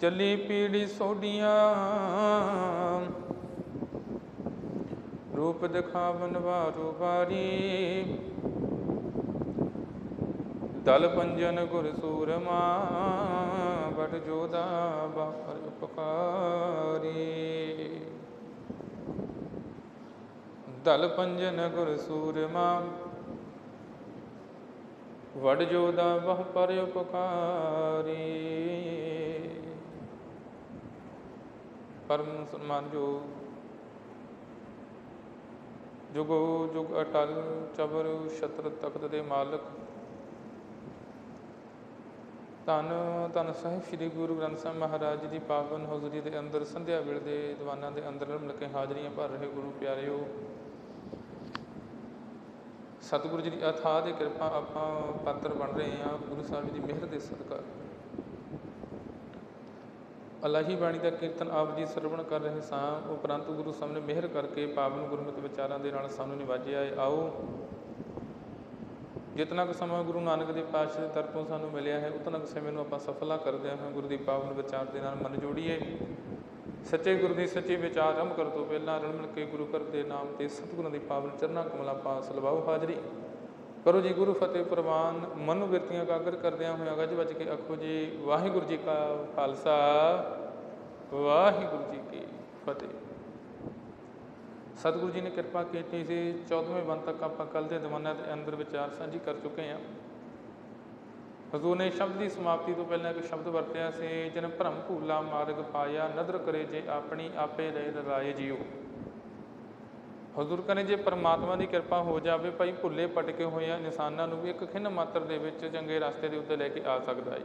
ਚੱਲੀ ਪੀੜੀ ਸੋਡੀਆਂ ਰੂਪ ਦਿਖਾਵਨ ਵਾਰੂ ਵਾਰੀ। ਦਲ ਪੰਜਨ ਗੁਰ ਸੂਰਮਾ ਬਟ ਜੋਦਾ ਬਾਪਰ ਉਪਕਾਰੀ। ਦਲ ਪੰਜਨ ਗੁਰ ਸੂਰਮਾ ਵਡ ਜੋਦਾ ਬਹੁ ਪਰ ਉਪਕਾਰੀ। ਪਰਮ ਸਨਮਾਨ ਜੁਗੋ। ਜੁਗ ਅਟਲ, ਚਬਰ ਛਤਰ ਤਖਤ ਦੇ ਮਾਲਕ। ਧੰਨ ਧੰਨ ਸਾਹਿਬ ਸ੍ਰੀ ਗੁਰੂ ਗ੍ਰੰਥ ਸਾਹਿਬ ਮਹਾਰਾਜ ਦੀ ਪਾਵਨ ਹਜ਼ੂਰੀ ਦੇ ਅੰਦਰ, ਸੰਧਿਆ ਵੇਲੇ ਦੇ ਦੀਵਾਨਾਂ ਦੇ ਅੰਦਰ ਮਿਲ ਹਾਜ਼ਰੀਆਂ ਭਰ ਰਹੇ ਗੁਰੂ ਪਿਆਰਿਓ। ਸਤਿਗੁਰੂ ਜੀ ਦੀ ਅਥਾਹ ਦੀ ਕਿਰਪਾ ਆਪਾਂ ਪਾਤਰ ਬਣ ਰਹੇ ਹਾਂ। ਗੁਰੂ ਸਾਹਿਬ ਜੀ ਦੀ ਮਿਹਰ ਦੇ ਸਦਕਾ ਅਲਾਹੀ ਬਾਣੀ ਦਾ ਕੀਰਤਨ ਆਪ ਜੀ ਸਰਵਣ ਕਰ ਰਹੇ ਸਾਂ। ਉਪਰੰਤ ਗੁਰੂ ਸਾਹਿਬ ਨੇ ਮਿਹਰ ਕਰਕੇ ਪਾਵਨ ਗੁਰਮਤਿ ਵਿਚਾਰਾਂ ਦੇ ਨਾਲ ਸਾਨੂੰ ਨਿਵਾਜਿਆ ਹੈ ਆਓ। ਜਿਤਨਾ ਕੁ ਸਮਾਂ ਗੁਰੂ ਨਾਨਕ ਦੇ ਪਾਤਸ਼ਾਹ ਦੇ ਤਰਫੋਂ ਸਾਨੂੰ ਮਿਲਿਆ ਹੈ, ਉਤਨਾ ਕੁ ਸਮੇਂ ਨੂੰ ਆਪਾਂ ਸਫਲਾ ਕਰਦੇ ਹਾਂ। ਗੁਰੂ ਦੀ ਪਾਵਨ ਵਿਚਾਰ ਦੇ ਨਾਲ ਮਨ ਜੋੜੀਏ। ਸੱਚੇ ਗੁਰੂ ਦੀ ਸੱਚੀ ਵਿਚਾਰ ਆਰੰਭ ਕਰ ਤੋਂ ਪਹਿਲਾਂ ਰਲ ਮਿਲ ਕੇ ਗੁਰੂ ਘਰ ਦੇ ਨਾਮ ਤੇ ਸਤਿਗੁਰਾਂ ਦੀ ਪਾਵਨ ਚਰਨਾਂ ਕਮਲਾ ਪਾਸ ਲਵਾਓ ਹਾਜ਼ਰੀ। ਕਰੋ ਜੀ, ਗੁਰੂ ਫਤਿਹ ਪ੍ਰਵਾਨ, ਮਨੁ ਬਿਰਤੀਆਂ ਕਾਗਰ ਕਰਦਿਆਂ ਹੋਇਆ ਗੱਜ ਵੱਜ ਕੇ ਆਖੋ ਜੀ, ਵਾਹਿਗੁਰੂ ਜੀ ਕਾ ਖਾਲਸਾ, ਵਾਹਿਗੁਰੂ ਜੀ ਕੀ ਫਤਿਹ। ਸਤਿਗੁਰੂ ਜੀ ਨੇ ਕਿਰਪਾ ਕੀਤੀ ਸੀ 14ਵੇਂ ਬੰਦ ਤੱਕ ਆਪਾਂ ਕੱਲ ਦੇ ਦਿਵਾਨਾਂ ਦੇ ਅੰਦਰ ਵਿਚਾਰ ਸਾਂਝੀ ਕਰ ਚੁੱਕੇ ਹਾਂ। ਹਜ਼ੂਰ ਨੇ ਸ਼ਬਦ ਦੀ ਸਮਾਪਤੀ ਤੋਂ ਪਹਿਲਾਂ ਇੱਕ ਸ਼ਬਦ ਵਰਤਿਆ ਸੀ ਜਨ ਭਰਮ ਭੂਲਾ ਮਾਰਗ ਪਾਇਆ, ਨਦਰ ਕਰੇ ਜੇ ਆਪਣੀ ਆਪੇ ਲੈ ਰਾਏ ਜੀਓ ਹਜ਼ੂਰ ਕਹਿੰਦੇ ਜੇ ਪਰਮਾਤਮਾ ਦੀ ਕਿਰਪਾ ਹੋ ਜਾਵੇ, ਭਾਈ ਭੁੱਲੇ ਪਟਕੇ ਹੋਏ ਆ ਇਨਸਾਨਾਂ ਨੂੰ ਵੀ ਇੱਕ ਖਿੰਨ ਮਾਤਰ ਦੇ ਵਿੱਚ ਚੰਗੇ ਰਸਤੇ ਦੇ ਉੱਤੇ ਲੈ ਕੇ ਆ ਸਕਦਾ ਹੈ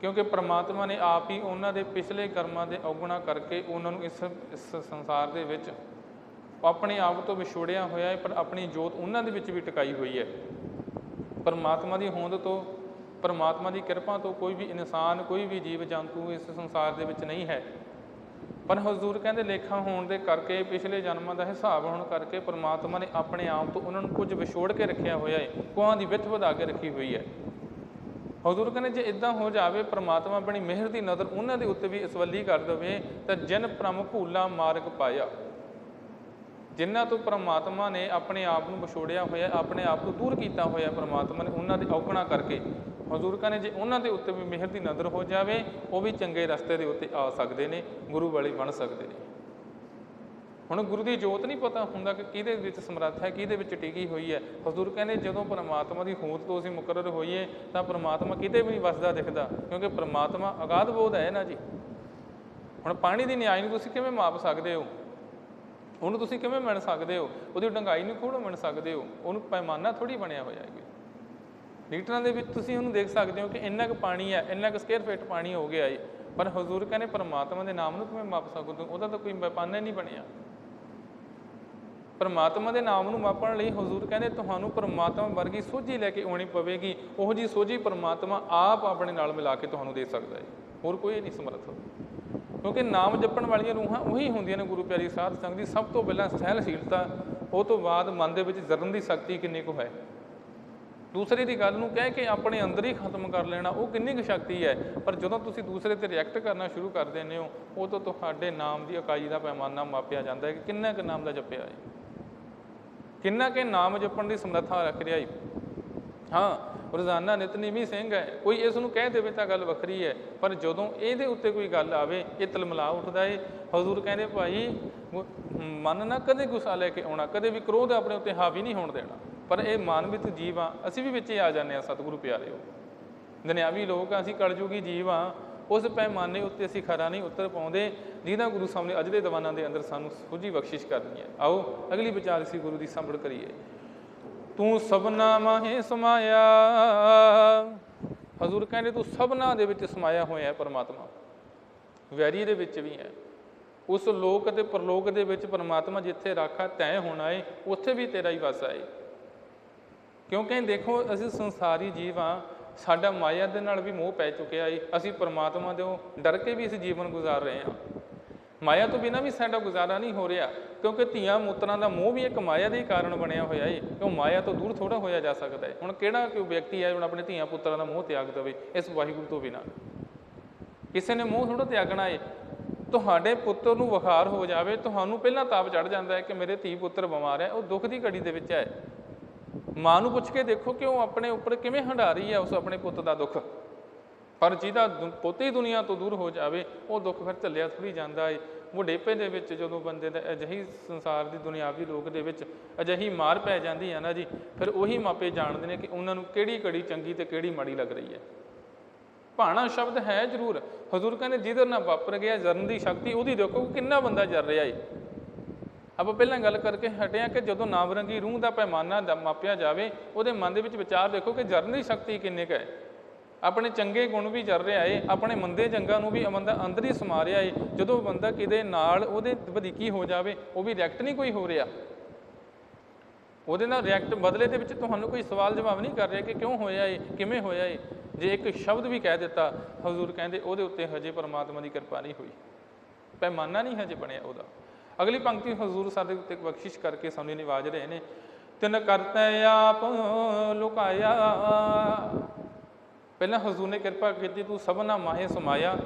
ਕਿਉਂਕਿ ਪਰਮਾਤਮਾ ਨੇ ਆਪ ਹੀ ਉਹਨਾਂ ਦੇ ਪਿਛਲੇ ਕਰਮਾਂ ਦੇ ਔਗਣਾ ਕਰਕੇ ਉਹਨਾਂ ਨੂੰ ਇਸ ਇਸ ਸੰਸਾਰ ਦੇ ਵਿੱਚ ਆਪਣੇ ਆਪ ਤੋਂ ਵਿਛੋੜਿਆ ਹੋਇਆ ਹੈ ਪਰ ਆਪਣੀ ਜੋਤ ਉਹਨਾਂ ਦੇ ਵਿੱਚ ਵੀ ਟਿਕਾਈ ਹੋਈ ਹੈ ਪਰਮਾਤਮਾ ਦੀ ਹੋਂਦ ਤੋਂ, ਪਰਮਾਤਮਾ ਦੀ ਕਿਰਪਾ ਤੋਂ ਕੋਈ ਵੀ ਇਨਸਾਨ, ਕੋਈ ਵੀ ਜੀਵ ਜੰਤੂ ਇਸ ਸੰਸਾਰ ਦੇ ਵਿੱਚ ਨਹੀਂ ਹੈ। ਪਰ ਹਜ਼ੂਰ ਕਹਿੰਦੇ ਲੇਖਾ ਹੋਣ ਦੇ ਕਰਕੇ, ਪਿਛਲੇ ਜਨਮਾਂ ਦਾ ਹਿਸਾਬ ਹੋਣ ਕਰਕੇ ਪਰਮਾਤਮਾ ਨੇ ਆਪਣੇ ਆਪ ਤੋਂ ਉਹਨਾਂ ਨੂੰ ਕੁਝ ਵਿਛੋੜ ਕੇ ਰੱਖਿਆ ਹੋਇਆ ਹੈ ਕੋਹਾਂ ਦੀ ਵਿੱਥ ਵਧਾ ਕੇ ਰੱਖੀ ਹੋਈ ਹੈ। ਹਜ਼ੂਰ ਕਹਿੰਦੇ ਜੇ ਇਦਾਂ ਹੋ ਜਾਵੇ, ਪ੍ਰਮਾਤਮਾ ਆਪਣੀ ਮਿਹਰ ਦੀ ਨਜ਼ਰ ਉਹਨਾਂ ਦੇ ਉੱਤੇ ਵੀ ਇਸਵੱਲੀ ਕਰ ਦੇਵੇ, ਤਾਂ ਜਨ ਭ੍ਰਮ ਭੂਲਾ ਮਾਰਗ ਪਾਇਆ। ਜਿਨ੍ਹਾਂ ਤੋਂ ਪ੍ਰਮਾਤਮਾ ਨੇ ਆਪਣੇ ਆਪ ਨੂੰ ਵਿਛੋੜਿਆ ਹੋਇਆ, ਆਪਣੇ ਆਪ ਤੋਂ ਦੂਰ ਕੀਤਾ ਹੋਇਆ ਪ੍ਰਮਾਤਮਾ ਨੇ ਉਹਨਾਂ ਦੇ ਔਕਣਾ ਕਰਕੇ ਹਜ਼ੂਰ ਕਹਿੰਦੇ ਜੇ ਉਹਨਾਂ ਦੇ ਉੱਤੇ ਵੀ ਮਿਹਰ ਦੀ ਨਜ਼ਰ ਹੋ ਜਾਵੇ, ਉਹ ਵੀ ਚੰਗੇ ਰਸਤੇ ਦੇ ਉੱਤੇ ਆ ਸਕਦੇ ਨੇ, ਗੁਰੂ ਵਾਲੇ ਬਣ ਸਕਦੇ ਨੇ। ਹੁਣ ਗੁਰੂ ਦੀ ਜੋਤ ਨਹੀਂ ਪਤਾ ਹੁੰਦਾ ਕਿ ਕਿਹਦੇ ਵਿੱਚ ਸਮਰੱਥ ਹੈ, ਕਿਹਦੇ ਵਿੱਚ ਟਿਕੀ ਹੋਈ ਹੈ। ਹਜ਼ੂਰ ਕਹਿੰਦੇ ਜਦੋਂ ਪਰਮਾਤਮਾ ਦੀ ਹੋਂਦ ਤੋਂ ਅਸੀਂ ਮੁਕਰਰ ਹੋਈਏ, ਤਾਂ ਪਰਮਾਤਮਾ ਕਿਤੇ ਵੀ ਨਹੀਂ ਵਸਦਾ ਦਿਖਦਾ, ਕਿਉਂਕਿ ਪਰਮਾਤਮਾ ਅਗਾਧ ਬੋਧ ਹੈ ਨਾ ਜੀ ਹੁਣ ਪਾਣੀ ਦੀ ਨਿਆਈ ਨੂੰ ਤੁਸੀਂ ਕਿਵੇਂ ਮਾਪ ਸਕਦੇ ਹੋ? ਉਹਨੂੰ ਤੁਸੀਂ ਕਿਵੇਂ ਮਿਣ ਸਕਦੇ ਹੋ? ਉਹਦੀ ਡੰਗਾਈ ਨੂੰ ਕਿਹੜਾ ਮਿਣ ਸਕਦੇ ਹੋ? ਉਹਨੂੰ ਪੈਮਾਨਾ ਥੋੜੀ ਬਣਿਆ ਹੋਇਆ ਹੈ ਲੀਟਰਾਂ ਦੇ ਵਿੱਚ ਤੁਸੀਂ ਉਹਨੂੰ ਦੇਖ ਸਕਦੇ ਹੋ ਕਿ ਇੰਨਾ ਕੁ ਪਾਣੀ ਹੈ, ਇੰਨਾ ਕੁ ਸਕੁਅਰ ਫੀਟ ਪਾਣੀ ਹੋ ਗਿਆ ਜੀ। ਪਰ ਹਜ਼ੂਰ ਕਹਿੰਦੇ ਪਰਮਾਤਮਾ ਦੇ ਨਾਮ ਨੂੰ ਕਿਵੇਂ ਮਾਪ ਸਕਦੇ ਹੋ ਉਹਦਾ ਤਾਂ ਕੋਈ ਪੈਮਾਨਾ ਨਹੀਂ ਬਣਿਆ। ਪਰਮਾਤਮਾ ਦੇ ਨਾਮ ਨੂੰ ਮਾਪਣ ਲਈ ਹਜ਼ੂਰ ਕਹਿੰਦੇ ਤੁਹਾਨੂੰ ਪਰਮਾਤਮਾ ਵਰਗੀ ਸੋਝੀ ਲੈ ਕੇ ਆਉਣੀ ਪਵੇਗੀ। ਉਹ ਜੀ ਸੋਝੀ ਪਰਮਾਤਮਾ ਆਪ ਆਪਣੇ ਨਾਲ ਮਿਲਾ ਕੇ ਤੁਹਾਨੂੰ ਦੇ ਸਕਦਾ ਹੈ ਹੋਰ ਕੋਈ ਨਹੀਂ ਸਮਰੱਥ। ਕਿਉਂਕਿ ਨਾਮ ਜਪਣ ਵਾਲੀਆਂ ਰੂਹਾਂ ਉਹੀ ਹੁੰਦੀਆਂ ਨੇ ਗੁਰੂ ਪਿਆਰੀ ਸਾਧ ਸੰਗਤ ਦੀ। ਸਭ ਤੋਂ ਪਹਿਲਾਂ ਸਹਿਨਸ਼ੀਲਤਾ ਉਹ ਤੋਂ ਬਾਅਦ ਮਨ ਦੇ ਵਿੱਚ ਜਰਨ ਦੀ ਸ਼ਕਤੀ ਕਿੰਨੀ ਕੁ ਹੈ। ਦੂਸਰੇ ਦੀ ਗੱਲ ਨੂੰ ਕਹਿ ਕੇ ਆਪਣੇ ਅੰਦਰ ਹੀ ਖਤਮ ਕਰ ਲੈਣਾ, ਉਹ ਕਿੰਨੀ ਕੁ ਸ਼ਕਤੀ ਹੈ? ਪਰ ਜਦੋਂ ਤੁਸੀਂ ਦੂਸਰੇ ਤੇ ਰਿਐਕਟ ਕਰਨਾ ਸ਼ੁਰੂ ਕਰ ਦਿੰਦੇ ਹੋ, ਉਹ ਤੋਂ ਤੁਹਾਡੇ ਨਾਮ ਦੀ ਇਕਾਈ ਦਾ ਪੈਮਾਨਾ ਮਾਪਿਆ ਜਾਂਦਾ ਹੈ ਕਿ ਕਿੰਨਾ ਕੁ ਨਾਮ ਦਾ ਜਪਿਆ ਹੈ। ਕਿੰਨਾ ਕੁ ਨਾਮ ਜਪਣ ਦੀ ਸਮਰੱਥਾ ਰੱਖ ਰਿਹਾ ਹੈ? ਹਾਂ, ਰੋਜ਼ਾਨਾ ਨਿਤਨੇਮੀ ਸਿੰਘ ਹੈ, ਕੋਈ ਇਸ ਨੂੰ ਕਹਿ ਦੇਵੇ ਤਾਂ ਗੱਲ ਵੱਖਰੀ ਹੈ, ਪਰ ਜਦੋਂ ਇਹਦੇ ਉੱਤੇ ਕੋਈ ਗੱਲ ਆਵੇ, ਇਹ ਤਲਮਲਾ ਉੱਠਦਾ ਏ। ਹਜ਼ੂਰ ਕਹਿੰਦੇ, ਭਾਈ ਮਨ ਨਾ ਕਦੇ ਗੁੱਸਾ ਲੈ ਕੇ ਆਉਣਾ, ਕਦੇ ਵੀ ਕ੍ਰੋਧ ਆਪਣੇ ਉੱਤੇ ਹਾਵੀ ਨਹੀਂ ਹੋਣ ਦੇਣਾ। ਪਰ ਇਹ ਮਾਨਵਿਤ ਜੀਵ ਆ ਅਸੀਂ ਵੀ ਵਿੱਚ ਹੀ ਆ ਜਾਂਦੇ ਆ ਸਤਿਗੁਰੂ ਪਿਆਰਿਓ ਦੁਨਿਆਵੀ ਲੋਕ ਆ, ਅਸੀਂ ਕਲਯੁਗੀ ਜੀਵ ਆ, ਉਸ ਪੈਮਾਨੇ ਉੱਤੇ ਅਸੀਂ ਖਰਾ ਨਹੀਂ ਉਤਰ ਪਾਉਂਦੇ ਜਿਹਦਾ ਗੁਰੂ ਸਾਹਿਬ ਨੇ ਅੱਜ ਦੇ ਦੀਵਾਨਾਂ ਦੇ ਅੰਦਰ ਸਾਨੂੰ ਸੁਝੀ ਬਖਸ਼ਿਸ਼ ਕਰਨੀ ਹੈ। ਆਓ, ਅਗਲੀ ਵਿਚਾਰ ਸੀ ਗੁਰੂ ਦੀ ਸੰਭੜ ਕਰੀਏ। ਤੂੰ ਸਭਨਾ ਮਾਹੇ ਸਮਾਇਆ। ਹਜ਼ੂਰ ਕਹਿੰਦੇ, ਤੂੰ ਸਭਨਾ ਦੇ ਵਿੱਚ ਸਮਾਇਆ ਹੋਇਆ ਹੈ ਪਰਮਾਤਮਾ। ਵੈਰੀ ਦੇ ਵਿੱਚ ਵੀ ਹੈ। ਉਸ ਲੋਕ ਅਤੇ ਪਰਲੋਕ ਦੇ ਵਿੱਚ ਪਰਮਾਤਮਾ ਜਿੱਥੇ ਰਾਖਾ ਤੈਅ ਹੋਣਾ ਏ, ਉੱਥੇ ਵੀ ਤੇਰਾ ਹੀ ਵਾਸਾ ਏ। ਕਿਉਂਕਿ ਦੇਖੋ, ਅਸੀਂ ਸੰਸਾਰੀ ਜੀਵ ਹਾਂ, ਸਾਡਾ ਮਾਇਆ ਦੇ ਨਾਲ ਵੀ ਮੋਹ ਪੈ ਚੁੱਕਿਆ ਏ। ਅਸੀਂ ਪਰਮਾਤਮਾ ਦੇ ਡਰ ਕੇ ਵੀ ਇਸ ਜੀਵਨ ਗੁਜ਼ਾਰ ਰਹੇ ਹਾਂ। ਮਾਇਆ ਤੋਂ ਬਿਨਾਂ ਵੀ ਸਾਡਾ ਗੁਜ਼ਾਰਾ ਨਹੀਂ ਹੋ ਰਿਹਾ, ਕਿਉਂਕਿ ਧੀਆਂ ਮੂਤਰਾਂ ਦਾ ਮੋਹ ਵੀ ਇੱਕ ਮਾਇਆ ਦੇ ਹੀ ਕਾਰਨ ਬਣਿਆ ਹੋਇਆ ਏ। ਕਿਉਂ ਮਾਇਆ ਤੋਂ ਦੂਰ ਥੋੜਾ ਹੋਇਆ ਜਾ ਸਕਦਾ ਹੈ ਹੁਣ ਕਿਹੜਾ ਕੋਈ ਵਿਅਕਤੀ ਹੈ, ਹੁਣ ਆਪਣੇ ਧੀਆਂ ਪੁੱਤਰਾਂ ਦਾ ਮੋਹ ਤਿਆਗ ਦੇਵੇ ਇਸ ਵਾਹਿਗੁਰੂ ਤੋਂ ਬਿਨਾਂ? ਕਿਸੇ ਨੇ ਮੂੰਹ ਥੋੜਾ ਤਿਆਗਣਾ ਏ। ਤੁਹਾਡੇ ਪੁੱਤਰ ਨੂੰ ਬੁਖਾਰ ਹੋ ਜਾਵੇ, ਤੁਹਾਨੂੰ ਪਹਿਲਾਂ ਤਾਪ ਚੜ ਜਾਂਦਾ ਹੈ ਕਿ ਮੇਰੇ ਧੀ ਪੁੱਤਰ ਬਿਮਾਰ ਹੈ, ਉਹ ਦੁੱਖ ਦੀ ਘੜੀ ਦੇ ਵਿੱਚ ਹੈ। ਮਾਂ ਨੂੰ ਪੁੱਛ ਕੇ ਦੇਖੋ ਕਿ ਉਹ ਆਪਣੇ ਉੱਪਰ ਕਿਵੇਂ ਹੰਢਾ ਰਹੀ ਹੈ ਉਸ ਆਪਣੇ ਪੁੱਤ ਦਾ ਦੁੱਖ। ਪਰ ਜਿਹਦਾ ਦੁ- ਪੁੱਤ ਦੁਨੀਆ ਤੋਂ ਦੂਰ ਹੋ ਜਾਵੇ, ਉਹ ਦੁੱਖ ਫਿਰ ਝੱਲਿਆ ਥੋੜੀ ਜਾਂਦਾ ਏ। ਬੁਢੇਪੇ ਦੇ ਵਿੱਚ ਜਦੋਂ ਬੰਦੇ ਦਾ ਅਜਿਹੀ ਸੰਸਾਰ ਦੀ ਦੁਨਿਆਵੀ ਲੋਕ ਦੇ ਵਿੱਚ ਅਜਿਹੀ ਮਾਰ ਪੈ ਜਾਂਦੀ ਹੈ ਨਾ ਜੀ, ਫਿਰ ਉਹੀ ਮਾਪੇ ਜਾਣਦੇ ਨੇ ਕਿ ਉਹਨਾਂ ਨੂੰ ਕਿਹੜੀ ਘੜੀ ਚੰਗੀ ਤੇ ਕਿਹੜੀ ਮਾੜੀ ਲੱਗ ਰਹੀ ਹੈ। ਭਾਣਾ ਸ਼ਬਦ ਹੈ ਜ਼ਰੂਰ। ਹਜ਼ੂਰ ਕਹਿੰਦੇ ਜਿਹਦੇ ਨਾਲ ਵਾਪਰ ਗਿਆ ਜਰਨ ਦੀ ਸ਼ਕਤੀ, ਉਹਦੀ ਦੇਖੋ ਕਿੰਨਾ ਬੰਦਾ ਜਰ ਰਿਹਾ ਏ। ਆਪਾਂ ਪਹਿਲਾਂ ਗੱਲ ਕਰਕੇ ਹਟਿਆ ਕਿ ਜਦੋਂ ਨਾਵਰੰਗੀ ਰੂਹ ਦਾ ਪੈਮਾਨਾ ਦ- ਮਾਪਿਆ ਜਾਵੇ, ਉਹਦੇ ਮਨ ਦੇ ਵਿੱਚ ਵਿਚਾਰ ਦੇਖੋ ਕਿ ਜਰਨ ਦੀ ਸ਼ਕਤੀ ਕਿੰਨੇ ਕੁ ਹੈ। ਆਪਣੇ ਚੰਗੇ ਗੁਣ ਵੀ ਜਰ ਰਿਹਾ ਏ, ਆਪਣੇ ਮੰਦੇ ਜੰਗਾਂ ਨੂੰ ਵੀ ਬੰਦਾ ਅੰਦਰ ਹੀ ਸਮਾ ਰਿਹਾ ਏ। ਜਦੋਂ ਬੰਦਾ ਕਿਤੇ ਨਾਲ ਉਹਦੇ ਵਧੀਕੀ ਹੋ ਜਾਵੇ, ਉਹ ਵੀ ਰਿਐਕਟ ਨਹੀਂ ਕੋਈ ਹੋ ਰਿਹਾ। ਉਹਦੇ ਨਾਲ ਰਿਐਕਟ ਬਦਲੇ ਦੇ ਵਿੱਚ ਤੁਹਾਨੂੰ ਕੋਈ ਸਵਾਲ ਜਵਾਬ ਨਹੀਂ ਕਰ ਰਿਹਾ ਕਿ ਕਿਉਂ ਹੋਇਆ ਏ, ਕਿਵੇਂ ਹੋਇਆ ਏ। ਜੇ ਇੱਕ ਸ਼ਬਦ ਵੀ ਕਹਿ ਦਿੱਤਾ, ਹਜ਼ੂਰ ਕਹਿੰਦੇ ਉਹਦੇ ਉੱਤੇ ਹਜੇ ਪਰਮਾਤਮਾ ਦੀ ਕਿਰਪਾ ਨਹੀਂ ਹੋਈ। ਪੈਮਾਨਾ ਨਹੀਂ ਹਜੇ ਬਣਿਆ ਉਹਦਾ। ਅਗਲੀ ਪੰਕਤੀ ਹਜ਼ੂਰ ਸਾਡੇ ਉੱਤੇ ਬਖਸ਼ਿਸ਼ ਕਰਕੇ ਸਾਨੂੰ ਨਿਵਾਜ ਰਹੇ ਨੇ, ਤਿੰਨ ਕਰਤਾ ਆਪ ਲੁਕਾਇਆ। ਪਹਿਲਾਂ ਹਜ਼ੂਰ ਨੇ ਕਿਰਪਾ ਕੀਤੀ, ਤੂੰ ਸਭਨਾ ਮਾਹੇ ਸਮਾਇਆ,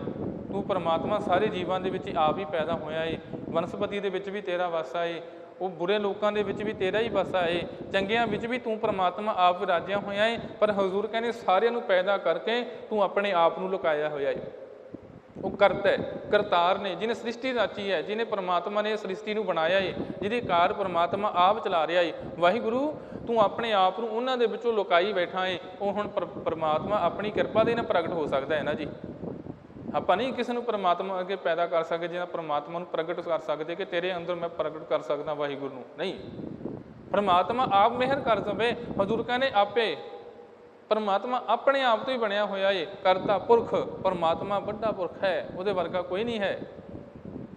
ਤੂੰ ਪਰਮਾਤਮਾ ਸਾਰੇ ਜੀਵਾਂ ਦੇ ਵਿੱਚ ਆਪ ਹੀ ਪੈਦਾ ਹੋਇਆ ਏ, ਵਨਸਪਤੀ ਦੇ ਵਿੱਚ ਵੀ ਤੇਰਾ ਵਾਸਾ ਏ ਉਹ ਬੁਰੇ ਲੋਕਾਂ ਦੇ ਵਿੱਚ ਵੀ ਤੇਰਾ ਹੀ ਵਸਾ ਏ ਚੰਗਿਆਂ ਵਿੱਚ ਵੀ ਤੂੰ ਪਰਮਾਤਮਾ ਆਪ ਰਾਜਿਆ ਹੋਇਆ ਏ, ਪਰ ਹਜ਼ੂਰ ਕਹਿੰਦੇ ਸਾਰਿਆਂ ਨੂੰ ਪੈਦਾ ਕਰਕੇ ਤੂੰ ਆਪਣੇ ਆਪ ਨੂੰ ਲੁਕਾਇਆ ਹੋਇਆ ਏ। ਉਹ ਕਰਤਾ ਹੈ, ਕਰਤਾਰ ਨੇ, ਜਿਹਨੇ ਸ੍ਰਿਸ਼ਟੀ ਰਚੀ ਹੈ, ਜਿਹਨੇ ਪ੍ਰਮਾਤਮਾ ਨੇ ਸ੍ਰਿਸ਼ਟੀ ਨੂੰ ਬਣਾਇਆ ਏ, ਜਿਹਦੇ ਕਾਰ ਪਰਮਾਤਮਾ ਆਪ ਚਲਾ ਰਿਹਾ ਏ। ਵਾਹਿਗੁਰੂ, ਤੂੰ ਆਪਣੇ ਆਪ ਨੂੰ ਉਹਨਾਂ ਦੇ ਵਿੱਚੋਂ ਲੁਕਾਈ ਬੈਠਾ ਏ। ਉਹ ਹੁਣ ਪਰ- ਪ੍ਰਮਾਤਮਾ ਆਪਣੀ ਕਿਰਪਾ ਦੇ ਨਾਲ ਪ੍ਰਗਟ ਹੋ ਸਕਦਾ ਹੈ ਨਾ ਜੀ। ਆਪਾਂ ਨਹੀਂ ਕਿਸੇ ਨੂੰ ਪ੍ਰਮਾਤਮਾ ਅੱਗੇ ਪੈਦਾ ਕਰ ਸਕਦੇ ਜਿਹਨਾਂ ਪ੍ਰਮਾਤਮਾ ਨੂੰ ਪ੍ਰਗਟ ਕਰ ਸਕਦੇ ਕਿ ਤੇਰੇ ਅੰਦਰ ਮੈਂ ਪ੍ਰਗਟ ਕਰ ਸਕਦਾ ਵਾਹਿਗੁਰੂ ਨੂੰ। ਨਹੀਂ। ਪਰਮਾਤਮਾ ਆਪ ਮਿਹਰ ਕਰ ਜਾਵੇ ਹਜ਼ੂਰ ਕਹਿੰਦੇ, ਆਪੇ ਪਰਮਾਤਮਾ ਆਪਣੇ ਆਪ ਤੋਂ ਹੀ ਬਣਿਆ ਹੋਇਆ ਏ, ਕਰਤਾ ਪੁਰਖ, ਪਰਮਾਤਮਾ ਵੱਡਾ ਪੁਰਖ ਹੈ, ਉਹਦੇ ਵਰਗਾ ਕੋਈ ਨਹੀਂ ਹੈ।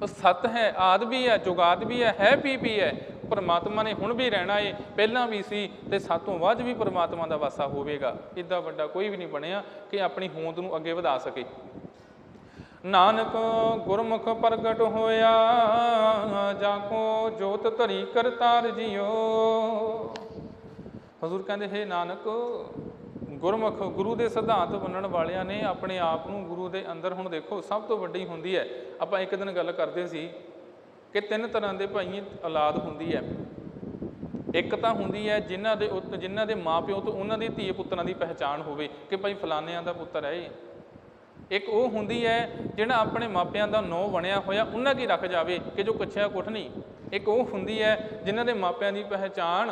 ਉਹ ਸਤ ਹੈ, ਆਦ ਵੀ ਹੈ, ਜੁਗਾਦ ਵੀ ਹੈ ਹੈ ਵੀ ਵੀ ਹੈ। ਪਰਮਾਤਮਾ ਨੇ ਹੁਣ ਵੀ ਰਹਿਣਾ ਏ, ਪਹਿਲਾਂ ਵੀ ਸੀ ਤੇ ਸਾਤੋਂ ਬਾਅਦ ਵੀ ਪਰਮਾਤਮਾ ਦਾ ਵਾਸਾ ਹੋਵੇਗਾ। ਇੱਦਾਂ ਵੱਡਾ ਕੋਈ ਵੀ ਨਹੀਂ ਬਣਿਆ ਕਿ ਆਪਣੀ ਹੋਂਦ ਨੂੰ ਅੱਗੇ ਵਧਾ ਸਕੇ। ਨਾਨਕ ਗੁਰਮੁਖ ਪ੍ਰਗਟ ਹੋਇਆ, ਜਾ ਕੋ ਜੋਤ ਧਰੀ ਕਰਤਾਰ ਜਿਓ। ਹਜ਼ੂਰ ਕਹਿੰਦੇ, ਹੈ ਨਾਨਕ ਗੁਰਮੁਖ ਗੁਰੂ ਦੇ ਸਿਧਾਂਤ ਮੰਨਣ ਵਾਲਿਆਂ ਨੇ ਆਪਣੇ ਆਪ ਨੂੰ ਗੁਰੂ ਦੇ ਅੰਦਰ ਹੁਣ ਦੇਖੋ ਸਭ ਤੋਂ ਵੱਡੀ ਹੁੰਦੀ ਹੈ। ਆਪਾਂ ਇੱਕ ਦਿਨ ਗੱਲ ਕਰਦੇ ਸੀ ਕਿ ਤਿੰਨ ਤਰ੍ਹਾਂ ਦੇ ਭਾਈ ਔਲਾਦ ਹੁੰਦੀ ਹੈ। ਇੱਕ ਤਾਂ ਹੁੰਦੀ ਹੈ ਜਿਨ੍ਹਾਂ ਦੇ ਉੱਤ, ਜਿਨ੍ਹਾਂ ਦੇ ਮਾਪਿਓ ਤੋਂ ਉਹਨਾਂ ਦੀ ਧੀ ਪੁੱਤਰਾਂ ਦੀ ਪਹਿਚਾਣ ਹੋਵੇ ਕਿ ਭਾਈ ਫਲਾਨਿਆਂ ਦਾ ਪੁੱਤਰ ਹੈ ਇਹ। ਇੱਕ ਉਹ ਹੁੰਦੀ ਹੈ ਜਿਹੜਾ ਆਪਣੇ ਮਾਪਿਆਂ ਦਾ ਨੋ ਬਣਿਆ ਹੋਇਆ ਉਹਨਾਂ ਕੀ ਰੱਖ ਜਾਵੇ ਕਿ ਜੋ ਕੱਛਿਆ ਕੁੱਠ ਨਹੀਂ। ਇੱਕ ਉਹ ਹੁੰਦੀ ਹੈ ਜਿਨ੍ਹਾਂ ਦੇ ਮਾਪਿਆਂ ਦੀ ਪਹਿਚਾਣ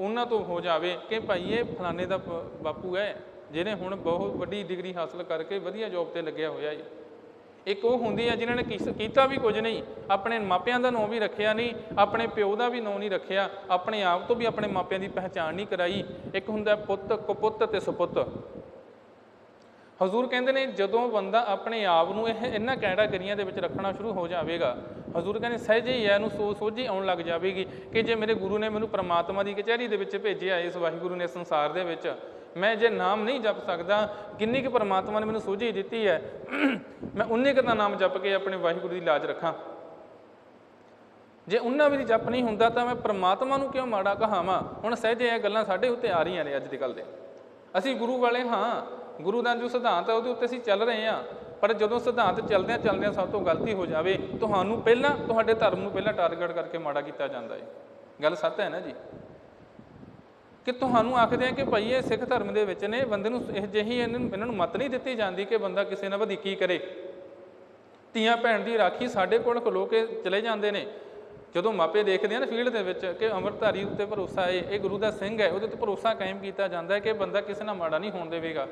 ਉਹਨਾਂ ਤੋਂ ਹੋ ਜਾਵੇ ਕਿ ਭਾਈ ਇਹ ਫਲਾਣੇ ਦਾ ਬਾਪੂ ਹੈ, ਜਿਹਨੇ ਹੁਣ ਬਹੁਤ ਵੱਡੀ ਡਿਗਰੀ ਹਾਸਲ ਕਰਕੇ ਵਧੀਆ ਜੌਬ ਤੇ ਲੱਗਿਆ ਹੋਇਆ ਹੈ। ਇੱਕ ਉਹ ਹੁੰਦੀ ਹੈ ਜਿਨ੍ਹਾਂ ਨੇ ਕਿਸ- ਕੀਤਾ ਵੀ ਕੁਝ ਨਹੀਂ, ਆਪਣੇ ਮਾਪਿਆਂ ਦਾ ਨਾਂ ਵੀ ਰੱਖਿਆ ਨਹੀਂ, ਆਪਣੇ ਪਿਓ ਦਾ ਵੀ ਨਾਂ ਨਹੀਂ ਰੱਖਿਆ, ਆਪਣੇ ਆਪ ਤੋਂ ਵੀ ਆਪਣੇ ਮਾਪਿਆਂ ਦੀ ਪਹਿਚਾਣ ਨਹੀਂ ਕਰਾਈ। ਇੱਕ ਹੁੰਦਾ ਪੁੱਤ, ਕਪੁੱਤ ਤੇ ਸੁਪੁੱਤ। ਹਜ਼ੂਰ ਕਹਿੰਦੇ ਨੇ, ਜਦੋਂ ਬੰਦਾ ਆਪਣੇ ਆਪ ਨੂੰ ਇਹ ਇਹਨਾਂ ਕੈਟਾਗਰੀਆਂ ਦੇ ਵਿੱਚ ਰੱਖਣਾ ਸ਼ੁਰੂ ਹੋ ਜਾਵੇਗਾ, ਹਜ਼ੂਰ ਕਹਿੰਦੇ ਸਹਿਜੇ ਹੀ ਹੈ ਇਹਨੂੰ ਸੋ, ਸੋਝੀ ਆਉਣ ਲੱਗ ਜਾਵੇਗੀ ਕਿ ਜੇ ਮੇਰੇ ਗੁਰੂ ਨੇ ਮੈਨੂੰ ਪ੍ਰਮਾਤਮਾ ਦੀ ਕਚਹਿਰੀ ਦੇ ਵਿੱਚ ਭੇਜਿਆ, ਇਸ ਵਾਹਿਗੁਰੂ ਨੇ ਸੰਸਾਰ ਦੇ ਵਿੱਚ, ਮੈਂ ਜੇ ਨਾਮ ਨਹੀਂ ਜਪ ਸਕਦਾ, ਕਿੰਨੀ ਕੁ ਪਰਮਾਤਮਾ ਨੇ ਮੈਨੂੰ ਸੋਝੀ ਦਿੱਤੀ ਹੈ, ਮੈਂ ਉਨੇ ਕੁ ਦਾ ਨਾਮ ਜਪ ਕੇ ਆਪਣੇ ਵਾਹਿਗੁਰੂ ਦੀ ਲਾਜ ਰੱਖਾਂ। ਜੇ ਉਹਨਾਂ ਵੀ ਜਪ ਨਹੀਂ ਹੁੰਦਾ, ਤਾਂ ਮੈਂ ਪਰਮਾਤਮਾ ਨੂੰ ਕਿਉਂ ਮਾੜਾ ਕਹਾਵਾਂ? ਹੁਣ ਸਹਿਜੇ ਇਹ ਗੱਲਾਂ ਸਾਡੇ ਉੱਤੇ ਆ ਰਹੀਆਂ ਨੇ ਅੱਜ ਦੀ ਕੱਲ ਦੇ ਅਸੀਂ ਗੁਰੂ ਵਾਲੇ ਹਾਂ। ਗੁਰੂ ਦਾ ਜੋ ਸਿਧਾਂਤ ਹੈ ਉਹਦੇ ਉੱਤੇ ਅਸੀਂ ਚੱਲ ਰਹੇ ਹਾਂ। ਪਰ ਜਦੋਂ ਸਿਧਾਂਤ ਚੱਲਦਿਆਂ ਚੱਲਦਿਆਂ ਸਭ ਤੋਂ ਗਲਤੀ ਹੋ ਜਾਵੇ, ਤੁਹਾਨੂੰ ਪਹਿਲਾਂ ਤੁਹਾਡੇ ਧਰਮ ਨੂੰ ਪਹਿਲਾਂ ਟਾਰਗੇਟ ਕਰਕੇ ਮਾੜਾ ਕੀਤਾ ਜਾਂਦਾ ਹੈ ਗੱਲ ਸੱਤ ਹੈ ਨਾ ਜੀ? ਕਿ ਤੁਹਾਨੂੰ ਆਖਦੇ ਆ ਕਿ ਭਾਈ ਇਹ ਸਿੱਖ ਧਰਮ ਦੇ ਵਿੱਚ ਨੇ, ਬੰਦੇ ਨੂੰ ਇਹ ਜਿਹੀ ਇਹਨਾਂ ਨੂੰ ਇਹਨਾਂ ਨੂੰ ਮਤ ਨਹੀਂ ਦਿੱਤੀ ਜਾਂਦੀ ਕਿ ਬੰਦਾ ਕਿਸੇ ਨਾਲ ਵਧੀਕੀ ਕਰੇ। ਧੀਆਂ ਭੈਣ ਦੀ ਰਾਖੀ ਸਾਡੇ ਕੋਲ ਖਲੋ ਕੇ ਚਲੇ ਜਾਂਦੇ ਨੇ। ਜਦੋਂ ਮਾਪੇ ਦੇਖਦੇ ਆ ਨਾ ਫੀਲਡ ਦੇ ਵਿੱਚ ਕਿ ਅੰਮ੍ਰਿਤਧਾਰੀ ਉੱਤੇ ਭਰੋਸਾ ਹੈ ਇਹ ਗੁਰੂ ਦਾ ਸਿੰਘ ਹੈ, ਉਹਦੇ ਉੱਤੇ ਭਰੋਸਾ ਕਾਇਮ ਕੀਤਾ ਜਾਂਦਾ ਹੈ ਕਿ ਬੰਦਾ ਕਿਸੇ ਨਾਲ ਮਾੜਾ ਨਹੀਂ ਹੋਣ ਦੇਵੇਗਾ।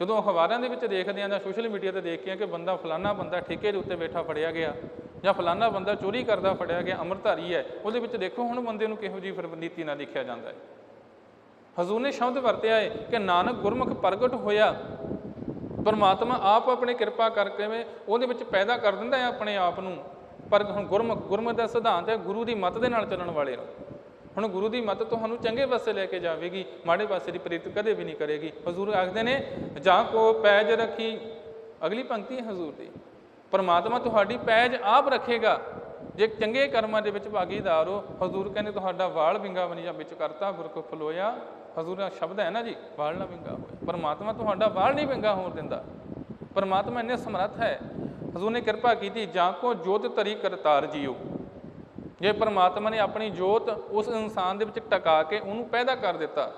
ਜਦੋਂ ਅਖਬਾਰਾਂ ਦੇ ਵਿੱਚ ਦੇਖਦੇ ਆ ਜਾਂ ਸੋਸ਼ਲ ਮੀਡੀਆ ਤੇ ਦੇਖਦੇ ਆ ਕਿ ਬੰਦਾ ਫਲਾਨਾ ਬੰਦਾ ਠੇਕੇ ਦੇ ਉੱਤੇ ਬੈਠਾ ਫੜਿਆ ਗਿਆ ਜਾਂ ਫਲਾਨਾ ਬੰਦਾ ਚੋਰੀ ਕਰਦਾ ਫੜਿਆ ਗਿਆ, ਅੰਮ੍ਰਿਤਧਾਰੀ ਹੈ, ਉਹਦੇ ਵਿੱਚ ਦੇਖੋ ਹੁਣ ਬੰਦੇ ਨੂੰ ਕਿਹੋ ਜਿਹੀ ਫਿਰ ਨੀਤੀ ਨਾਲ ਲਿਖਿਆ ਜਾਂਦਾ ਹੈ। ਹਜ਼ੂਰ ਨੇ ਸ਼ਬਦ ਵਰਤਿਆ ਹੈ ਕਿ ਨਾਨਕ ਗੁਰਮੁਖ ਪ੍ਰਗਟ ਹੋਇਆ, ਪਰਮਾਤਮਾ ਆਪ ਆਪਣੇ ਕਿਰਪਾ ਕਰਕੇ ਵੇ ਉਹਦੇ ਵਿੱਚ ਪੈਦਾ ਕਰ ਦਿੰਦਾ ਹੈ ਆਪਣੇ ਆਪ ਨੂੰ, ਪਰ ਹੁਣ ਗੁਰਮੁਖ ਗੁਰਮੁਖ ਦਾ ਸਿਧਾਂਤ ਹੈ ਗੁਰੂ ਦੀ ਮੱਤ ਦੇ ਨਾਲ ਚੱਲਣ ਵਾਲੇ ਨੂੰ ਹੁਣ ਗੁਰੂ ਦੀ ਮੱਤ ਤੁਹਾਨੂੰ ਚੰਗੇ ਪਾਸੇ ਲੈ ਕੇ ਜਾਵੇਗੀ, ਮਾੜੇ ਪਾਸੇ ਦੀ ਪ੍ਰੇਰਿਤ ਕਦੇ ਵੀ ਨਹੀਂ ਕਰੇਗੀ। ਹਜ਼ੂਰ ਆਖਦੇ ਨੇ, ਜਾਂ ਕੋ ਪੈਜ ਰੱਖੀ ਅਗਲੀ ਪੰਕਤੀ ਹੈ ਹਜ਼ੂਰ ਦੀ। ਪਰਮਾਤਮਾ ਤੁਹਾਡੀ ਪੈਜ ਆਪ ਰੱਖੇਗਾ। ਜੇ ਚੰਗੇ ਕਰਮਾਂ ਦੇ ਵਿੱਚ ਭਾਗੀਦਾਰ ਹੋ, ਹਜ਼ੂਰ ਕਹਿੰਦੇ ਤੁਹਾਡਾ ਵਾਲ ਵਿੰਗਾ ਬਣੀ ਜਾਂ ਵਿੱਚ ਕਰਤਾ ਗੁਰਖ ਫਲੋਇਆ ਹਜ਼ੂਰ ਦਾ ਸ਼ਬਦ ਹੈ ਨਾ ਜੀ, ਵਾਲ ਨਾ ਵਿੰਗਾ ਹੋਏ ਪਰਮਾਤਮਾ ਤੁਹਾਡਾ ਵਾਲ ਨਹੀਂ ਵਿੰਗਾ ਹੋਣ ਦਿੰਦਾ। ਪਰਮਾਤਮਾ ਇੰਨੇ ਸਮਰੱਥ ਹੈ। ਹਜ਼ੂਰ ਨੇ ਕਿਰਪਾ ਕੀਤੀ, ਜਾਂ ਕੋ ਜੋਤ ਤਰੀ ਕਰਤਾਰ ਜੀਓ। ਜੇ ਪਰਮਾਤਮਾ ਨੇ ਆਪਣੀ ਜੋਤ ਉਸ ਇਨਸਾਨ ਦੇ ਵਿੱਚ ਟਿਕਾ ਕੇ ਉਹਨੂੰ ਪੈਦਾ ਕਰ ਦਿੱਤਾ,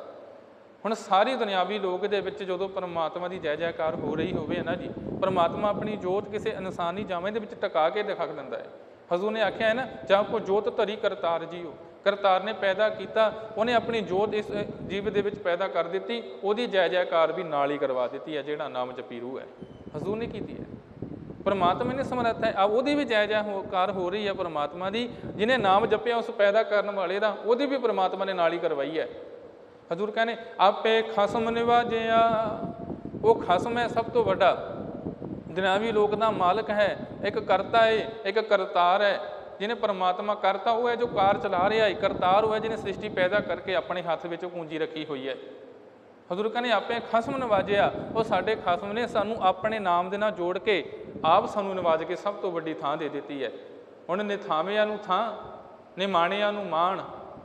ਹੁਣ ਸਾਰੀ ਦੁਨਿਆਵੀ ਲੋਕ ਦੇ ਵਿੱਚ ਜਦੋਂ ਪਰਮਾਤਮਾ ਦੀ ਜੈ ਜੈਕਾਰ ਹੋ ਰਹੀ ਹੋਵੇ ਨਾ ਜੀ, ਪਰਮਾਤਮਾ ਆਪਣੀ ਜੋਤ ਕਿਸੇ ਇਨਸਾਨੀ ਜਾਵੇਂ ਦੇ ਵਿੱਚ ਟਿਕਾ ਕੇ ਦਿਖਾ ਦਿੰਦਾ ਹੈ। ਹਜ਼ੂਰ ਨੇ ਆਖਿਆ ਹੈ ਨਾ, ਜਾਂ ਕੋ ਜੋਤ ਧਰੀ ਕਰਤਾਰ ਜੀਓ, ਕਰਤਾਰ ਨੇ ਪੈਦਾ ਕੀਤਾ, ਉਹਨੇ ਆਪਣੀ ਜੋਤ ਇਸ ਜੀਵ ਦੇ ਵਿੱਚ ਪੈਦਾ ਕਰ ਦਿੱਤੀ, ਉਹਦੀ ਜੈ ਜੈਕਾਰ ਵੀ ਨਾਲ ਹੀ ਕਰਵਾ ਦਿੱਤੀ ਹੈ, ਜਿਹੜਾ ਨਾਮ ਜਪੀ ਰੂਹ ਹੈ। ਹਜ਼ੂਰ ਨੇ ਕੀਤੀ ਹੈ? ਪਰਮਾਤਮਾ ਨੇ ਸਮਰੱਥ ਹੈ। ਆ ਉਹਦੀ ਵੀ ਜੈ ਜੈ ਹੋਕਾਰ ਹੋ ਰਹੀ ਹੈ ਪਰਮਾਤਮਾ ਦੀ, ਜਿਹਨੇ ਨਾਮ ਜਪਿਆ, ਉਸ ਪੈਦਾ ਕਰਨ ਵਾਲੇ ਦਾ, ਉਹਦੀ ਵੀ ਪਰਮਾਤਮਾ ਨੇ ਨਾਲ ਹੀ ਕਰਵਾਈ ਹੈ। ਹਜ਼ੂਰ ਕਹਿੰਦੇ, ਆਪੇ ਖਸਮ ਨਿਵਾਜਿਆ। ਉਹ ਖਸਮ ਹੈ ਸਭ ਤੋਂ ਵੱਡਾ। ਦੁਨਿਆਵੀ ਲੋਕ ਦਾ ਮਾਲਕ ਹੈ। ਇੱਕ ਕਰਤਾ ਹੈ ਇੱਕ ਕਰਤਾਰ ਹੈ। ਜਿਹਨੇ ਪਰਮਾਤਮਾ ਕਰਤਾ, ਉਹ ਹੈ ਜੋ ਕਾਰ ਚਲਾ ਰਿਹਾ ਹੈ ਕਰਤਾਰ ਉਹ ਹੈ ਜਿਹਨੇ ਸ੍ਰਿਸ਼ਟੀ ਪੈਦਾ ਕਰਕੇ ਆਪਣੇ ਹੱਥ ਵਿੱਚ ਪੂੰਜੀ ਰੱਖੀ ਹੋਈ ਹੈ। ਹਜ਼ੂਰ ਕਹਿੰਦੇ ਆਪੇ ਖਸਮ ਨਵਾਜਿਆ। ਉਹ ਸਾਡੇ ਖਸਮ ਨੇ ਸਾਨੂੰ ਆਪਣੇ ਨਾਮ ਦੇ ਨਾਲ ਜੋੜ ਕੇ ਆਪ ਸਾਨੂੰ ਨਵਾਜ ਕੇ ਸਭ ਤੋਂ ਵੱਡੀ ਥਾਂ ਦੇ ਦਿੱਤੀ ਹੈ। ਹੁਣ ਨਿਥਾਵਿਆਂ ਨੂੰ ਥਾਂ, ਨਿਮਾਣਿਆਂ ਨੂੰ ਮਾਣ,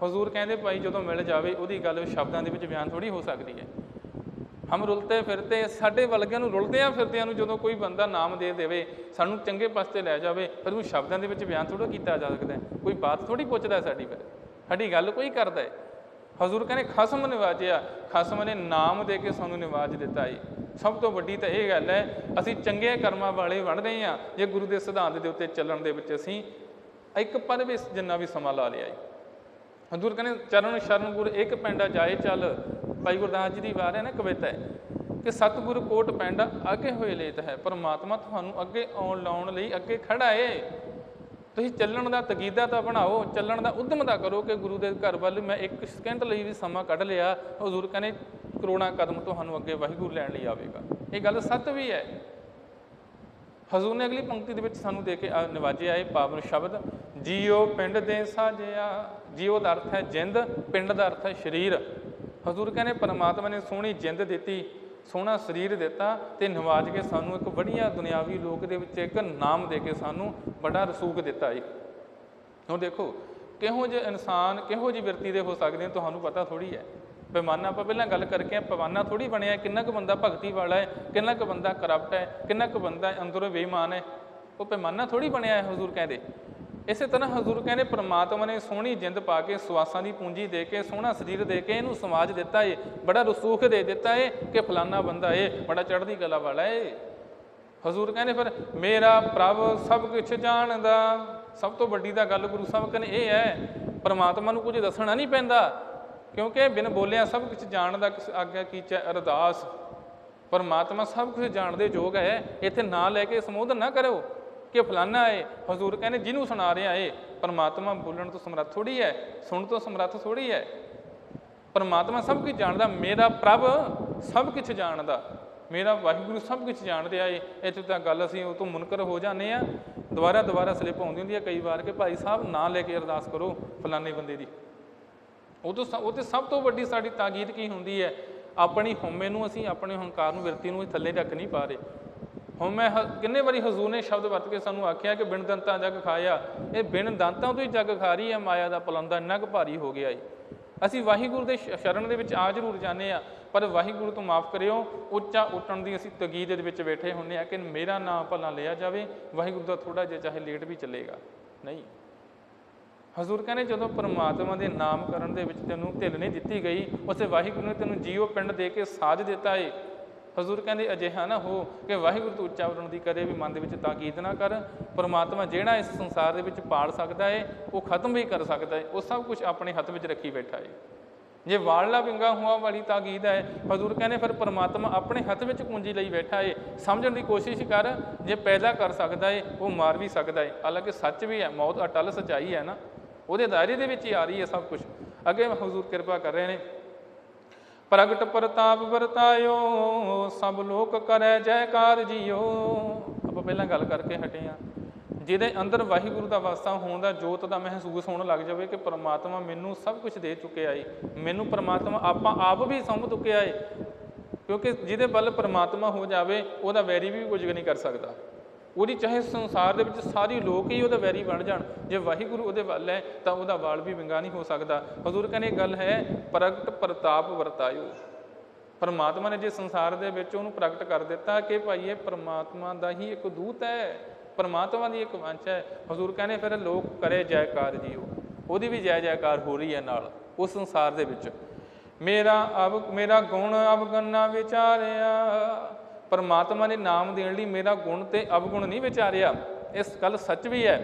ਹਜ਼ੂਰ ਕਹਿੰਦੇ ਭਾਈ ਜਦੋਂ ਮਿਲ ਜਾਵੇ, ਉਹਦੀ ਗੱਲ ਸ਼ਬਦਾਂ ਦੇ ਵਿੱਚ ਬਿਆਨ ਥੋੜੀ ਹੋ ਸਕਦੀ ਹੈ। ਹਮ ਰੁਲਤੇ ਫਿਰਤੇ, ਸਾਡੇ ਵਲਗਿਆਂ ਨੂੰ ਰੁਲਦਿਆਂ ਫਿਰਦਿਆਂ ਨੂੰ ਜਦੋਂ ਕੋਈ ਬੰਦਾ ਨਾਮ ਦੇ ਦੇਵੇ, ਸਾਨੂੰ ਚੰਗੇ ਪਾਸੇ ਲੈ ਜਾਵੇ ਪਰ ਉਹ ਸ਼ਬਦਾਂ ਦੇ ਵਿੱਚ ਬਿਆਨ ਥੋੜਾ ਕੀਤਾ ਜਾ ਸਕਦਾ ਕੋਈ ਬਾਤ ਥੋੜੀ ਪੁੱਛਦਾ ਸਾਡੀ ਫਿਰ। ਸਾਡੀ ਗੱਲ ਕੋਈ ਕਰਦਾ ਹੈ। ਹਜ਼ੂਰ ਕਹਿੰਦੇ, ਖਸਮ ਨਿਵਾਜਿਆ। ਖਸਮ ਨੇ ਨਾਮ ਦੇ ਕੇ ਸਾਨੂੰ ਨਿਵਾਜ ਦਿੱਤਾ ਏ ਸਭ ਤੋਂ ਵੱਡੀ ਤਾਂ ਇਹ ਗੱਲ ਹੈ, ਅਸੀਂ ਚੰਗੇ ਕਰਮਾਂ ਵਾਲੇ ਬਣਦੇ ਹਾਂ। ਜੇ ਗੁਰੂ ਦੇ ਸਿਧਾਂਤ ਦੇ ਉੱਤੇ ਚੱਲਣ ਦੇ ਵਿੱਚ ਅਸੀਂ ਇੱਕ ਪਲ ਵੀ ਜਿੰਨਾ ਵੀ ਸਮਾਂ ਲਾ ਲਿਆ ਏ ਹਜ਼ੂਰ ਕਹਿੰਦੇ, ਚਰਨ ਸ਼ਰਨ ਗੁਰ ਇੱਕ ਪੈਂਡਾ ਜਾਏ ਚੱਲ। ਭਾਈ ਗੁਰਦਾਸ ਜੀ ਦੀ ਵਾਰ ਹੈ ਨਾ ਕਵਿਤਾ ਹੈ ਕਿ ਸਤਿਗੁਰ ਕੋਟ ਪੈਂਡਾ ਅੱਗੇ ਹੋਏ ਲੇਤ ਹੈ, ਪਰਮਾਤਮਾ ਤੁਹਾਨੂੰ ਅੱਗੇ ਆਉਣ ਲਾਉਣ ਲਈ ਅੱਗੇ ਖੜਾ ਏ। ਤੁਸੀਂ ਚੱਲਣ ਦਾ ਤਕੀਦਾ ਤਾਂ ਬਣਾਓ, ਚੱਲਣ ਦਾ ਉਦਮ ਤਾਂ ਕਰੋ ਕਿ ਗੁਰੂ ਦੇ ਘਰ ਵੱਲ ਮੈਂ ਇੱਕ ਸਕਿੰਟ ਲਈ ਵੀ ਸਮਾਂ ਕੱਢ ਲਿਆ। ਹਜ਼ੂਰ ਕਹਿੰਦੇ, ਕਰੋੜਾਂ ਕਦਮ ਤੁਹਾਨੂੰ ਅੱਗੇ ਵਾਹਿਗੁਰੂ ਲੈਣ ਲਈ ਆਵੇਗਾ। ਇਹ ਗੱਲ ਸੱਤ ਵੀ ਹੈ। ਹਜ਼ੂਰ ਨੇ ਅਗਲੀ ਪੰਕਤੀ ਦੇ ਵਿੱਚ ਸਾਨੂੰ ਦੇ ਕੇ ਆ- ਨਿਵਾਜਿਆ ਇਹ ਪਾਵਨ ਸ਼ਬਦ, ਜੀਓ ਪਿੰਡ ਦੇ ਸਾਜਿਆ, ਜੀਓ ਦਾ ਅਰਥ ਹੈ ਜਿੰਦ, ਪਿੰਡ ਦਾ ਅਰਥ ਹੈ ਸਰੀਰ। ਹਜ਼ੂਰ ਕਹਿੰਦੇ, ਪਰਮਾਤਮਾ ਨੇ ਸੋਹਣੀ ਜਿੰਦ ਦਿੱਤੀ। ਸੋਹਣਾ ਸਰੀਰ ਦਿੱਤਾ ਤੇ ਨਿਵਾਜ ਕੇ ਸਾਨੂੰ ਇੱਕ ਵਧੀਆ ਦੁਨਿਆਵੀ ਲੋਕ ਦੇ ਵਿੱਚ ਇੱਕ ਨਾਮ ਦੇ ਕੇ ਸਾਨੂੰ ਬੜਾ ਰਸੂਖ ਦਿੱਤਾ ਜੀ। ਹੁਣ ਦੇਖੋ, ਕਿਹੋ ਜਿਹੇ ਇਨਸਾਨ, ਕਿਹੋ ਜਿਹੀ ਵਿਰਤੀ ਦੇ ਹੋ ਸਕਦੇ ਤੁਹਾਨੂੰ ਪਤਾ ਥੋੜੀ ਹੈ। ਪੈਮਾਨਾ ਆਪਾਂ ਪਹਿਲਾਂ ਗੱਲ ਕਰਕੇ ਪੈਮਾਨਾ ਥੋੜੀ ਬਣਿਆ ਕਿੰਨਾ ਕੁ ਬੰਦਾ ਭਗਤੀ ਵਾਲਾ ਹੈ, ਕਿੰਨਾ ਕੁ ਬੰਦਾ ਕਰਪਟ ਹੈ, ਕਿੰਨਾ ਕੁ ਬੰਦਾ ਅੰਦਰੋਂ ਬੇਈਮਾਨ ਹੈ। ਉਹ ਪੈਮਾਨਾ ਥੋੜੀ ਬਣਿਆ ਹੈ, ਹਜ਼ੂਰ ਕਹਿੰਦੇ। ਇਸੇ ਤਰ੍ਹਾਂ ਹਜ਼ੂਰ ਕਹਿੰਦੇ, ਪ੍ਰਮਾਤਮਾ ਨੇ ਸੋਹਣੀ ਜਿੰਦ ਪਾ ਕੇ ਸਵਾਸਾਂ ਦੀ ਪੂੰਜੀ ਦੇ ਕੇ, ਸੋਹਣਾ ਸਰੀਰ ਦੇ ਕੇ ਇਹਨੂੰ ਸਮਾਜ ਦਿੱਤਾ ਏ। ਬੜਾ ਰਸੂਖ ਦੇ ਦਿੱਤਾ ਏ ਕਿ ਫਲਾਨਾ ਬੰਦਾ ਏ। ਬੜਾ ਚੜ੍ਹਦੀ ਕਲਾ ਵਾਲਾ ਏ। ਹਜ਼ੂਰ ਕਹਿੰਦੇ ਫਿਰ, ਮੇਰਾ ਪ੍ਰਭ ਸਭ ਕੁਝ ਜਾਣਦਾ। ਸਭ ਤੋਂ ਵੱਡੀ ਤਾਂ ਗੱਲ ਗੁਰੂ ਸਾਹਿਬ ਕਹਿੰਦੇ ਇਹ ਹੈ, ਪਰਮਾਤਮਾ ਨੂੰ ਕੁਝ ਦੱਸਣਾ ਨਹੀਂ ਪੈਂਦਾ, ਕਿਉਂਕਿ ਬਿਨ ਬੋਲਿਆ ਸਭ ਕੁਝ ਜਾਣਦਾ ਕਿਸ ਆਗਿਆ ਕੀਚੈ ਅਰਦਾਸ। ਪਰਮਾਤਮਾ ਸਭ ਕੁਝ ਜਾਣਦੇ ਯੋਗ ਹੈ, ਇੱਥੇ ਨਾਂ ਲੈ ਕੇ ਸੰਬੋਧਨ ਨਾ ਕਰੋ ਕਿ ਫਲਾਨਾ ਏ, ਹਜ਼ੂਰ ਕਹਿੰਦੇ ਜਿਹਨੂੰ ਸੁਣਾ ਰਿਹਾ ਏ, ਪਰਮਾਤਮਾ ਬੋਲਣ ਤੋਂ ਸਮਰੱਥ ਥੋੜੀ ਹੈ ਸੁਣ ਤੋਂ ਸਮਰੱਥ ਥੋੜੀ ਹੈ ਪਰਮਾਤਮਾ ਸਭ ਕੁਝ ਜਾਣਦਾ, ਮੇਰਾ ਪ੍ਰਭ ਸਭ ਕੁਝ ਜਾਣਦਾ, ਮੇਰਾ ਵਾਹਿਗੁਰੂ ਸਭ ਕੁਝ ਜਾਣਦੇ ਏ। ਇੱਥੇ ਤਾਂ ਗੱਲ ਅਸੀਂ ਉਹ ਤੋਂ ਮੁਨਕਰ ਹੋ ਜਾਂਦੇ ਆ, ਦੁਬਾਰਾ ਦੁਬਾਰਾ ਸਲਿੱਪ ਆਉਂਦੀ ਹੁੰਦੀ ਹੈ ਕਈ ਵਾਰ ਕਿ ਭਾਈ ਸਾਹਿਬ ਨਾਂ ਲੈ ਕੇ ਅਰਦਾਸ ਕਰੋ ਫਲਾਣੇ ਬੰਦੇ ਦੀ। ਉਹ ਤੋਂ ਉਹ ਤੇ ਸਭ ਤੋਂ ਵੱਡੀ ਸਾਡੀ ਤਾਕੀਦ ਕੀ ਹੁੰਦੀ ਹੈ ਆਪਣੀ ਹਉਮੈ ਨੂੰ ਅਸੀਂ ਆਪਣੇ ਹੰਕਾਰ ਨੂੰ ਵਿਰਤੀ ਨੂੰ ਥੱਲੇ ਰੱਖ ਨਹੀਂ ਪਾ ਰਹੇ। ਹਉਮੈ ਹ- ਕਿੰਨੇ ਵਾਰੀ ਹਜ਼ੂਰ ਨੇ ਸ਼ਬਦ ਵਰਤ ਕੇ ਸਾਨੂੰ ਆਖਿਆ ਕਿ ਬਿਨ ਦੰਤਾਂ ਜਗ ਖਾਇਆ। ਇਹ ਬਿਨ ਦੰਤਾਂ ਤੋਂ ਹੀ ਜਗ ਖਾ ਰਹੀ ਹੈ, ਮਾਇਆ ਦਾ ਪਲੰਦਾ ਇੰਨਾ ਕੁ ਭਾਰੀ ਹੋ ਗਿਆ ਏ। ਅਸੀਂ ਵਾਹਿਗੁਰੂ ਦੇ ਸ਼ਰਨ ਦੇ ਵਿੱਚ ਆ ਜ਼ਰੂਰ ਜਾਂਦੇ ਆ ਪਰ ਵਾਹਿਗੁਰੂ ਤੋਂ ਮਾਫ ਕਰਿਓ। ਉੱਚਾ ਉੱਟਣ ਦੀ ਅਸੀਂ ਤਗੀਦ ਦੇ ਵਿੱਚ ਬੈਠੇ ਹੁੰਨੇ ਆ ਕਿ ਮੇਰਾ ਨਾਮ ਭਲਾ ਲਿਆ ਜਾਵੇ। ਵਾਹਿਗੁਰੂ ਦਾ ਥੋੜਾ ਜਿਹਾ ਚਾਹੇ ਲੇਟ ਵੀ ਚੱਲੇਗਾ। ਨਹੀਂ। ਹਜ਼ੂਰ ਕਹਿੰਦੇ, ਜਦੋਂ ਪਰਮਾਤਮਾ ਦੇ ਨਾਮ ਕਰਨ ਦੇ ਵਿੱਚ ਤੈਨੂੰ ਢਿੱਲ ਨਹੀਂ ਦਿੱਤੀ ਗਈ, ਉਸੇ ਵਾਹਿਗੁਰੂ ਨੇ ਤੈਨੂੰ ਜੀਵ ਪਿੰਡ ਦੇ ਕੇ ਸਾਜ ਦਿੱਤਾ ਏ। ਹਜ਼ੂਰ ਕਹਿੰਦੇ ਅਜਿਹਾ ਨਾ ਹੋ ਕਿ ਵਾਹਿਗੁਰੂ ਤੋਂ ਉੱਚਾ ਉੱਠਣ ਦੀ ਕਦੇ ਵੀ ਮਨ ਦੇ ਵਿੱਚ ਤਾਕੀਦ ਨਾ ਕਰ। ਪਰਮਾਤਮਾ ਜਿਹੜਾ ਇਸ ਸੰਸਾਰ ਦੇ ਵਿੱਚ ਪਾਲ ਸਕਦਾ ਹੈ ਉਹ ਖਤਮ ਵੀ ਕਰ ਸਕਦਾ ਹੈ ਉਹ ਸਭ ਕੁਝ ਆਪਣੇ ਹੱਥ ਵਿੱਚ ਰੱਖੀ ਬੈਠਾ ਹੈ ਜੇ ਵਾਲਲਾ ਵਿੰਗਾ ਹੁਆ ਵਾਲੀ ਤਾਕੀਦ ਹੈ। ਹਜ਼ੂਰ ਕਹਿੰਦੇ ਫਿਰ ਪਰਮਾਤਮਾ ਆਪਣੇ ਹੱਥ ਵਿੱਚ ਕੁੰਜੀ ਲਈ ਬੈਠਾ ਏ। ਸਮਝਣ ਦੀ ਕੋਸ਼ਿਸ਼ ਕਰ, ਜੇ ਪੈਦਾ ਕਰ ਸਕਦਾ ਏ, ਉਹ ਮਾਰ ਵੀ ਸਕਦਾ ਏ। ਹਾਲਾਂਕਿ ਸੱਚ ਵੀ ਹੈ, ਮੌਤ ਅਟਲ ਸਚਾਈ ਹੈ ਨਾ। ਉਹਦੇ ਦਾਇਰੇ ਦੇ ਵਿੱਚ ਹੀ ਆ ਰਹੀ ਹੈ ਸਭ ਕੁਝ ਅੱਗੇ ਹਜ਼ੂਰ ਕਿਰਪਾ ਕਰ ਰਹੇ ਨੇ। ਪ੍ਰਗਟ ਪ੍ਰਤਾਪ ਵਰਤਾਇਓ, ਸਭ ਲੋਕ ਕਰੈ ਜੈਕਾਰ ਜੀਓ। ਆਪਾਂ ਪਹਿਲਾਂ ਗੱਲ ਕਰਕੇ ਹਟੇ ਆ। ਜਿਹਦੇ ਅੰਦਰ ਵਾਹਿਗੁਰੂ ਦਾ ਵਾਸਾ ਹੋਣ ਦਾ ਜੋਤ ਦਾ ਮਹਿਸੂਸ ਹੋਣ ਲੱਗ ਜਾਵੇ ਕਿ ਪਰਮਾਤਮਾ ਮੈਨੂੰ ਸਭ ਕੁਝ ਦੇ ਚੁੱਕਿਆ ਏ। ਮੈਨੂੰ ਪਰਮਾਤਮਾ ਆਪਾਂ ਆਪ ਵੀ ਸਮਝ ਚੁੱਕਿਆ ਏ। ਕਿਉਂਕਿ ਜਿਹਦੇ ਵੱਲ ਪਰਮਾਤਮਾ ਹੋ ਜਾਵੇ, ਉਹਦਾ ਵੈਰੀ ਵੀ ਕੁਝ ਨਹੀਂ ਕਰ ਸਕਦਾ। ਉਹਦੀ ਚਾਹੇ ਸੰਸਾਰ ਦੇ ਵਿੱਚ ਸਾਰੀ ਲੋਕ ਹੀ ਉਹਦਾ ਵੈਰੀ ਬਣ ਜਾਣ, ਜੇ ਵਾਹਿਗੁਰੂ ਉਹਦੇ ਵੱਲ ਹੈ ਤਾਂ ਉਹਦਾ ਵਾਲ ਵੀ ਵਿੰਗਾ ਨਹੀਂ ਹੋ ਸਕਦਾ। ਹਜ਼ੂਰ ਕਹਿੰਦੇ ਗੱਲ ਹੈ, ਪ੍ਰਗਟ ਪ੍ਰਤਾਪ ਵਰਤਾਇਓ। ਪਰਮਾਤਮਾ ਨੇ ਜੇ ਸੰਸਾਰ ਦੇ ਵਿੱਚ ਉਹਨੂੰ ਪ੍ਰਗਟ ਕਰ ਦਿੱਤਾ ਕਿ ਭਾਈ ਇਹ ਪਰਮਾਤਮਾ ਦਾ ਹੀ ਇੱਕ ਦੂਤ ਹੈ, ਪਰਮਾਤਮਾ ਦੀ ਇੱਕ ਵੰਸ਼ ਹੈ, ਹਜ਼ੂਰ ਕਹਿੰਦੇ ਫਿਰ ਲੋਕ ਕਰੇ ਜੈਕਾਰ ਜੀਓ। ਉਹਦੀ ਵੀ ਜੈ ਜੈਕਾਰ ਹੋ ਰਹੀ ਹੈ ਨਾਲ, ਉਸ ਸੰਸਾਰ ਦੇ ਵਿੱਚ। ਮੇਰਾ ਅਬ ਮੇਰਾ ਗੁਣ ਅਵਗੁਣਾ ਵਿਚਾਰਿਆ ਪਰਮਾਤਮਾ ਨੇ ਨਾਮ ਦੇਣ ਲਈ ਮੇਰਾ ਗੁਣ ਤੇ ਅਵਗੁਣ ਨਹੀਂ ਵਿਚਾਰਿਆ। ਇਸ ਗੱਲ ਸੱਚ ਵੀ ਹੈ।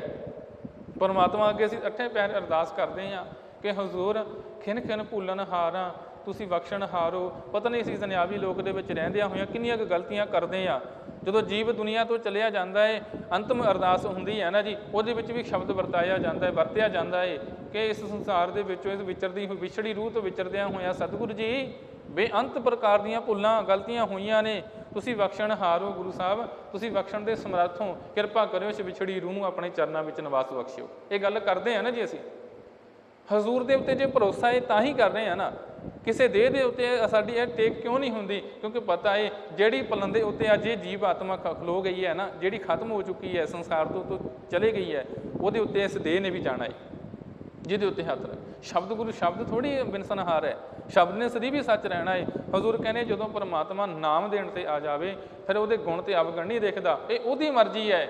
ਪਰਮਾਤਮਾ ਅੱਗੇ ਅਸੀਂ ਅੱਠੇ ਪੈਰ ਅਰਦਾਸ ਕਰਦੇ ਹਾਂ ਕਿ ਹਜ਼ੂਰ ਖਿਨ ਖਿਨ ਭੁੱਲਣ ਹਾਰਾਂ, ਤੁਸੀਂ ਬਖਸ਼ਣ ਹਾਰੋ। ਪਤਾ ਨਹੀਂ ਅਸੀਂ ਦੁਨਿਆਵੀ ਲੋਕ ਦੇ ਵਿੱਚ ਰਹਿੰਦਿਆਂ ਹੋਇਆਂ ਕਿੰਨੀਆਂ ਕੁ ਗਲਤੀਆਂ ਕਰਦੇ ਆ ਜਦੋਂ ਜੀਵ ਦੁਨੀਆ ਤੋਂ ਚਲਿਆ ਜਾਂਦਾ ਹੈ ਅੰਤਮ ਅਰਦਾਸ ਹੁੰਦੀ ਹੈ ਨਾ ਜੀ, ਉਹਦੇ ਵਿੱਚ ਵੀ ਸ਼ਬਦ ਵਰਤਾਇਆ ਜਾਂਦਾ ਹੈ ਵਰਤਿਆ ਜਾਂਦਾ ਏ ਕਿ ਇਸ ਸੰਸਾਰ ਦੇ ਵਿੱਚੋਂ ਇਸ ਵਿਚਰਦੀ ਹੋਈ, ਵਿਛੜੀ ਰੂਹ ਤੋਂ ਵਿਚਰਦਿਆਂ ਹੋਇਆਂ ਸਤਿਗੁਰੂ ਜੀ ਬੇਅੰਤ ਪ੍ਰਕਾਰ ਦੀਆਂ ਭੁੱਲਾਂ, ਗਲਤੀਆਂ ਹੋਈਆਂ ਨੇ। ਤੁਸੀਂ ਬਖਸ਼ਣ ਹਾਰੋ ਗੁਰੂ ਸਾਹਿਬ, ਤੁਸੀਂ ਬਖਸ਼ਣ ਦੇ ਸਮਰੱਥ ਹੋ, ਕਿਰਪਾ ਕਰਿਓ ਇਸ ਵਿਛੜੀ ਰੂਹ ਨੂੰ ਆਪਣੇ ਚਰਨਾਂ ਵਿੱਚ ਨਿਵਾਸ ਬਖਸ਼ਿਓ। ਇਹ ਗੱਲ ਕਰਦੇ ਆ ਨਾ ਜੀ ਅਸੀਂ। ਹਜ਼ੂਰ ਦੇ ਉੱਤੇ ਜੇ ਭਰੋਸਾ ਹੈ, ਤਾਂ ਹੀ ਕਰ ਰਹੇ ਆ ਨਾ। ਕਿਸੇ ਦੇਹ ਦੇ ਉੱਤੇ ਸਾਡੀ ਇਹ ਟੇਕ ਕਿਉਂ ਨਹੀਂ ਹੁੰਦੀ? ਕਿਉਂਕਿ ਪਤਾ ਹੈ, ਜਿਹੜੀ ਪਲਨ ਦੇ ਉੱਤੇ ਅੱਜ ਇਹ ਜੀਵ ਆਤਮਾ ਖਲੋ ਗਈ ਹੈ ਨਾ, ਜਿਹੜੀ ਖਤਮ ਹੋ ਚੁੱਕੀ ਹੈ, ਸੰਸਾਰ ਤੋਂ ਤੋਂ ਚਲੇ ਗਈ ਹੈ, ਉਹਦੇ ਉੱਤੇ ਇਸ ਦੇਹ ਨੇ ਵੀ ਜਾਣਾ ਹੈ। ਜਿਹਦੇ ਉੱਤੇ ਹੱਥ ਰੱਖ। ਸ਼ਬਦ ਗੁਰੂ ਸ਼ਬਦ ਥੋੜੀ ਬਿਨਸਨਹਾਰ ਹੈ। ਸ਼ਬਦ ਨੇ ਸਦੀ ਵੀ ਸੱਚ ਰਹਿਣਾ ਹੈ ਹਜ਼ੂਰ ਕਹਿੰਦੇ, ਜਦੋਂ ਪਰਮਾਤਮਾ ਨਾਮ ਦੇਣ ਤੇ ਆ ਜਾਵੇ, ਫਿਰ ਉਹਦੇ ਗੁਣ ਤੇ ਅਵਗਣ ਨਹੀਂ ਦੇਖਦਾ। ਇਹ ਉਹਦੀ ਮਰਜ਼ੀ ਹੈ।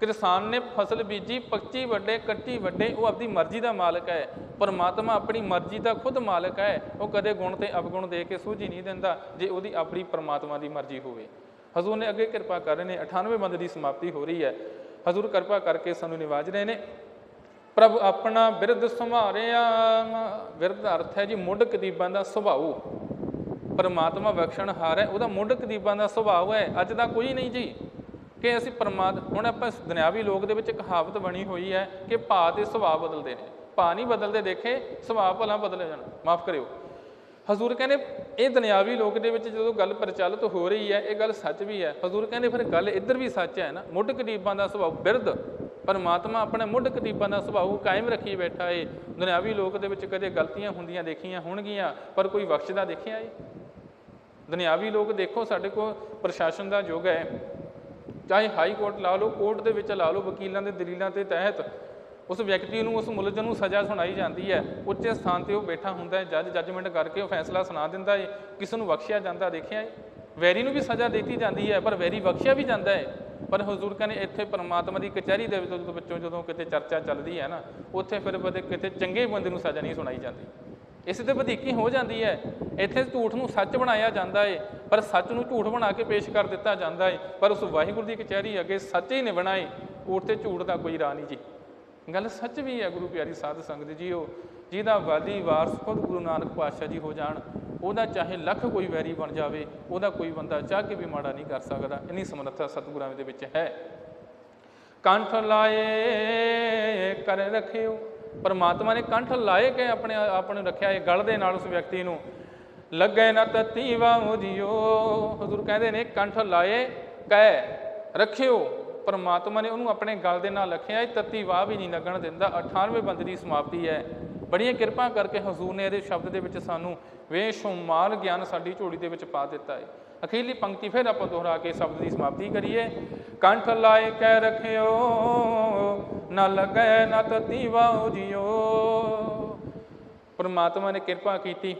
ਕਿਸਾਨ ਨੇ ਫਸਲ ਬੀਜੀ, ਪੱਚੀ ਵੱਡੇ ਕੱਟੀ ਵੱਡੇ, ਉਹ ਆਪਣੀ ਮਰਜ਼ੀ ਦਾ ਮਾਲਕ ਹੈ। ਪਰਮਾਤਮਾ ਆਪਣੀ ਮਰਜ਼ੀ ਦਾ ਖੁਦ ਮਾਲਕ ਹੈ। ਉਹ ਕਦੇ ਗੁਣ ਤੇ ਅਵਗੁਣ ਦੇ ਕੇ ਸੂਝੀ ਨਹੀਂ ਦਿੰਦਾ, ਜੇ ਉਹਦੀ ਆਪਣੀ ਪਰਮਾਤਮਾ ਦੀ ਮਰਜ਼ੀ ਹੋਵੇ। ਹਜ਼ੂਰ ਨੇ ਅੱਗੇ ਕਿਰਪਾ ਕਰ ਰਹੇ ਨੇ। 98 ਬੰਦ ਦੀ ਸਮਾਪਤੀ ਹੋ ਰਹੀ ਹੈ। ਹਜ਼ੂਰ ਕਿਰਪਾ ਕਰਕੇ ਸਾਨੂੰ ਨਿਵਾਜ ਰਹੇ ਨੇ। ਪ੍ਰਭ ਆਪਣਾ ਬਿਰਧ ਸੰਭਾਰਿਆ ਬਿਰਧ ਦਾ ਅਰਥ ਹੈ ਜੀ ਮੁੱਢ ਕਦੀਬਾਂ ਦਾ ਸੁਭਾਉ ਪਰਮਾਤਮਾ ਬਖਸ਼ਣਹਾਰ ਹੈ, ਉਹਦਾ ਮੁੱਢ ਕਦੀਬਾਂ ਦਾ ਸੁਭਾਅ ਹੈ। ਅੱਜ ਦਾ ਕੋਈ ਨਹੀਂ ਜੀ। ਕਿ ਅਸੀਂ ਪਰਮਾਤ ਹੁਣ ਆਪਾਂ ਦੁਨਿਆਵੀ ਲੋਕ ਦੇ ਵਿੱਚ ਕਹਾਵਤ ਬਣੀ ਹੋਈ ਹੈ ਕਿ ਭਾ 'ਤੇ ਸੁਭਾਅ ਬਦਲਦੇ ਨੇ। ਭਾ ਨਹੀਂ ਬਦਲਦੇ, ਦੇਖੇ, ਸੁਭਾਅ ਭਲਾ ਬਦਲ ਜਾਣ। ਮਾਫ ਕਰਿਓ। ਹਜ਼ੂਰ ਕਹਿੰਦੇ, ਇਹ ਦੁਨਿਆਵੀ ਲੋਕ ਦੇ ਵਿੱਚ ਜਦੋਂ ਗੱਲ ਪ੍ਰਚਲਿਤ ਹੋ ਰਹੀ ਹੈ, ਇਹ ਗੱਲ ਸੱਚ ਵੀ ਹੈ। ਹਜ਼ੂਰ ਕਹਿੰਦੇ, ਫਿਰ ਗੱਲ ਇੱਧਰ ਵੀ ਸੱਚ ਹੈ ਨਾ। ਮੁੱਢ ਕਦੀਬਾਂ ਦਾ ਸੁਭਾਅ, ਬਿਰਧ। ਪਰਮਾਤਮਾ ਆਪਣੇ ਮੁੱਢ ਕਦੀਬਾਂ ਦਾ ਸੁਭਾਅ ਕਾਇਮ ਰੱਖੀ ਬੈਠਾ ਏ। ਦੁਨਿਆਵੀ ਲੋਕ ਦੇ ਵਿੱਚ ਕਦੇ ਗਲਤੀਆਂ ਹੁੰਦੀਆਂ ਦੇਖੀਆਂ ਹੋਣਗੀਆਂ, ਪਰ ਕੋਈ ਬਖਸ਼ਦਾ ਦੇਖਿਆ ਏ? ਦੁਨਿਆਵੀ ਲੋਕ ਦੇਖੋ, ਸਾਡੇ ਕੋਲ ਪ੍ਰਸ਼ਾਸਨ ਦਾ ਯੁੱਗ ਹੈ। ਚਾਹੇ ਹਾਈ ਕੋਰਟ ਲਾ ਲਓ, ਕੋਰਟ ਦੇ ਵਿੱਚ ਲਾ ਲਓ, ਵਕੀਲਾਂ ਦੇ ਦਲੀਲਾਂ ਦੇ ਤਹਿਤ, ਉਸ ਵਿਅਕਤੀ ਨੂੰ, ਉਸ ਮੁਲਜ਼ਮ ਨੂੰ ਸਜ਼ਾ ਸੁਣਾਈ ਜਾਂਦੀ ਹੈ। ਉੱਚੇ ਸਥਾਨ ਤੇ ਉਹ ਬੈਠਾ ਹੁੰਦਾ ਹੈ, ਜੱਜ ਜੱਜਮੈਂਟ ਕਰਕੇ ਉਹ ਫੈਸਲਾ ਸੁਣਾ ਦਿੰਦਾ ਹੈ ਕਿਸੇ ਨੂੰ ਬਖਸ਼ਿਆ ਜਾਂਦਾ ਦੇਖਿਆ ਹੈ ਵੈਰੀ ਨੂੰ ਵੀ ਸਜ਼ਾ ਦਿੱਤੀ ਜਾਂਦੀ ਹੈ, ਪਰ ਵੈਰੀ ਬਖਸ਼ਿਆ ਵੀ ਜਾਂਦਾ ਹੈ ਪਰ ਹਜ਼ੂਰ ਕਹਿੰਦੇ ਇੱਥੇ ਪਰਮਾਤਮਾ ਦੀ ਕਚਹਿਰੀ ਦੇ ਵਿੱਚ ਜਦੋਂ ਵਿੱਚੋਂ ਜਦੋਂ ਕਿਤੇ ਚਰਚਾ ਚੱਲਦੀ ਹੈ ਨਾ, ਉੱਥੇ ਫਿਰ ਕਦੇ ਕਿਤੇ ਚੰਗੇ ਬੰਦੇ ਨੂੰ ਸਜ਼ਾ ਨਹੀਂ ਸੁਣਾਈ ਜਾਂਦੀ। ਇਸ ਤੇ ਵਧੀਕੀ ਹੋ ਜਾਂਦੀ ਹੈ, ਇੱਥੇ ਝੂਠ ਨੂੰ ਸੱਚ ਬਣਾਇਆ ਜਾਂਦਾ ਏ, ਪਰ ਸੱਚ ਨੂੰ ਝੂਠ ਬਣਾ ਕੇ ਪੇਸ਼ ਕਰ ਦਿੱਤਾ ਜਾਂਦਾ ਏ, ਪਰ ਉਸ ਵਾਹਿਗੁਰੂ ਦੀ ਕਚਹਿਰੀ ਅੱਗੇ ਸੱਚ ਹੀ ਨਹੀਂ ਬਣਾਏ ਉੱਥੇ ਝੂਠ ਦਾ ਕੋਈ ਰਾਹ ਨਹੀਂ ਜੀ। ਗੱਲ ਸੱਚ ਵੀ ਹੈ ਗੁਰੂ ਪਿਆਰੀ ਸਾਧ ਸੰਗਤ ਜੀਓ ਜਿਹਦਾ ਵਾਦੀ ਵਾਰਸ ਖੁਦ ਗੁਰੂ ਨਾਨਕ ਪਾਤਸ਼ਾਹ ਜੀ ਹੋ ਜਾਣ ਉਹਦਾ ਚਾਹੇ ਲੱਖ ਕੋਈ ਵੈਰੀ ਬਣ ਜਾਵੇ, ਉਹਦਾ ਕੋਈ ਬੰਦਾ ਚਾਹ ਕੇ ਵੀ ਮਾੜਾ ਨਹੀਂ ਕਰ ਸਕਦਾ। ਇੰਨੀ ਸਮਰੱਥਾ ਸਤਿਗੁਰਾਂ ਦੇ ਵਿੱਚ ਹੈ। ਕੰਠ ਲਾਏ, ਕਰ ਰੱਖਿਓ। ਪਰਮਾਤਮਾ ਨੇ ਕੰਠ ਲਾਏ ਕੇ ਆਪਣੇ ਆਪ ਨੂੰ ਰੱਖਿਆ ਇਹ ਗਲ ਦੇ ਨਾਲ ਉਸ ਵਿਅਕਤੀ ਨੂੰ। ਲੱਗੇ ਨਾ ਤਤੀ ਵਾਉ ਜਿਓ ਹਜ਼ੂਰ ਕਹਿੰਦੇ ਨੇ, ਕੰਠ ਲਾਏ, ਕਹਿ ਰੱਖਿਓ। ਪਰਮਾਤਮਾ ਨੇ ਉਹਨੂੰ ਆਪਣੇ ਗਲ ਦੇ ਨਾਲ ਰੱਖਿਆ, ਇਹ ਤਤੀ ਵਾਹ ਵੀ ਨਹੀਂ ਲੱਗਣ ਦਿੰਦਾ। 98 ਬੰਦ ਦੀ ਸਮਾਪਤੀ ਹੈ। ਬੜੀਆਂ ਕਿਰਪਾ ਕਰਕੇ ਹਜ਼ੂਰ ਨੇ ਇਹਦੇ ਸ਼ਬਦ ਦੇ ਵਿੱਚ ਸਾਨੂੰ ਬੇਸ਼ੁਮਾਰ ਗਿਆਨ ਸਾਡੀ ਝੋਲੀ ਦੇ ਵਿੱਚ ਪਾ ਦਿੱਤਾ ਹੈ ਅਖੀਰਲੀ ਪੰਕਤੀ ਫਿਰ ਆਪਾਂ ਦੁਹਰਾ ਕੇ ਸ਼ਬਦ ਦੀ ਸਮਾਪਤੀ ਕਰੀਏ। ਕੰਠ ਲਾਏ ਕਹਿ ਰੱਖਿਓ, ਨਾ ਲੱਗੈ, ਨਾ ਤਤੀ ਵਾਉ ਪਰਮਾਤਮਾ ਨੇ ਕਿਰਪਾ ਕੀਤੀ।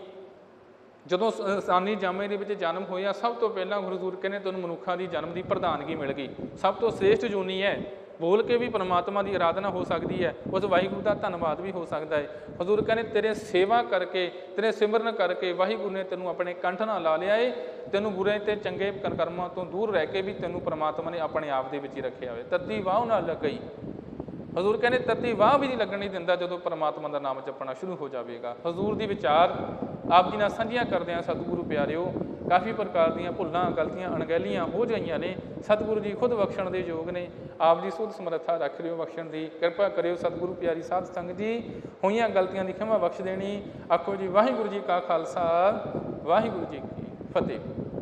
ਜਦੋਂ ਸਾਨੀ ਜਾਮੇ ਦੇ ਵਿੱਚ ਜਨਮ ਹੋਇਆ, ਸਭ ਤੋਂ ਪਹਿਲਾਂ ਗੁਰੂ ਹਜ਼ੂਰ ਕਹਿੰਦੇ ਤੁਹਾਨੂੰ ਮਨੁੱਖਾਂ ਦੀ ਜਨਮ ਦੀ ਪ੍ਰਧਾਨਗੀ ਮਿਲ ਗਈ। ਸਭ ਤੋਂ ਸ੍ਰੇਸ਼ਟ ਜੂਨੀ ਹੈ। ਬੋਲ ਕੇ ਵੀ ਪਰਮਾਤਮਾ ਦੀ ਆਰਾਧਨਾ ਹੋ ਸਕਦੀ ਹੈ, ਉਸ ਵਾਹਿਗੁਰੂ ਦਾ ਧੰਨਵਾਦ ਵੀ ਹੋ ਸਕਦਾ ਹੈ। ਹਜ਼ੂਰ ਕਹਿੰਦੇ, ਤੇਰੇ ਸੇਵਾ ਕਰਕੇ, ਤੇਰੇ ਸਿਮਰਨ ਕਰਕੇ ਵਾਹਿਗੁਰੂ ਨੇ ਤੈਨੂੰ ਆਪਣੇ ਕੰਠ ਨਾਲ ਲਾ ਲਿਆ ਏ। ਤੈਨੂੰ ਬੁਰੇ ਤੇ ਚੰਗੇ ਕਰਮਾਂ ਤੋਂ ਦੂਰ ਰਹਿ ਕੇ ਵੀ ਤੈਨੂੰ ਪਰਮਾਤਮਾ ਨੇ ਆਪਣੇ ਆਪ ਦੇ ਵਿੱਚ ਹੀ ਰੱਖਿਆ ਹੋਵੇ ਤੱਤੀ ਵਾਹ ਨਾਲ ਲੱਗ ਗਈ ਹਜ਼ੂਰ ਕਹਿੰਦੇ, ਤੱਤੀ ਵਾਹ ਵੀ ਨਹੀਂ ਲੱਗਣ ਨਹੀਂ ਦਿੰਦਾ ਜਦੋਂ ਪਰਮਾਤਮਾ ਦਾ ਨਾਮ ਜਪਣਾ ਸ਼ੁਰੂ ਹੋ ਜਾਵੇਗਾ। ਹਜ਼ੂਰ ਦੀ ਵਿਚਾਰ ਆਪ ਜੀ ਨਾਲ ਸਾਂਝੀਆਂ ਕਰਦੇ ਆ ਸਤਿਗੁਰੂ ਪਿਆਰਿਓ ਕਾਫੀ ਪ੍ਰਕਾਰ ਦੀਆਂ ਭੁੱਲਾਂ, ਗਲਤੀਆਂ, ਅਣਗਹਿਲੀਆਂ ਹੋ ਜਾਈਆਂ ਨੇ। ਸਤਿਗੁਰੂ ਜੀ ਖੁਦ ਬਖਸ਼ਣ ਦੇ ਯੋਗ ਨੇ। ਆਪ ਜੀ ਸੁਧ ਸਮਰੱਥਾ ਰੱਖ ਲਿਓ, ਬਖਸ਼ਣ ਦੀ ਕਿਰਪਾ ਕਰਿਓ। ਸਤਿਗੁਰੂ ਪਿਆਰੀ ਸਾਧ ਸੰਗਤ ਜੀ, ਹੋਈਆਂ ਗਲਤੀਆਂ ਦੀ ਖਿਮਾ ਬਖਸ਼ ਦੇਣੀ। ਆਖੋ ਜੀ, ਵਾਹਿਗੁਰੂ ਜੀ ਕਾ ਖਾਲਸਾ, ਵਾਹਿਗੁਰੂ ਜੀ ਕੀ ਫਤਿਹ।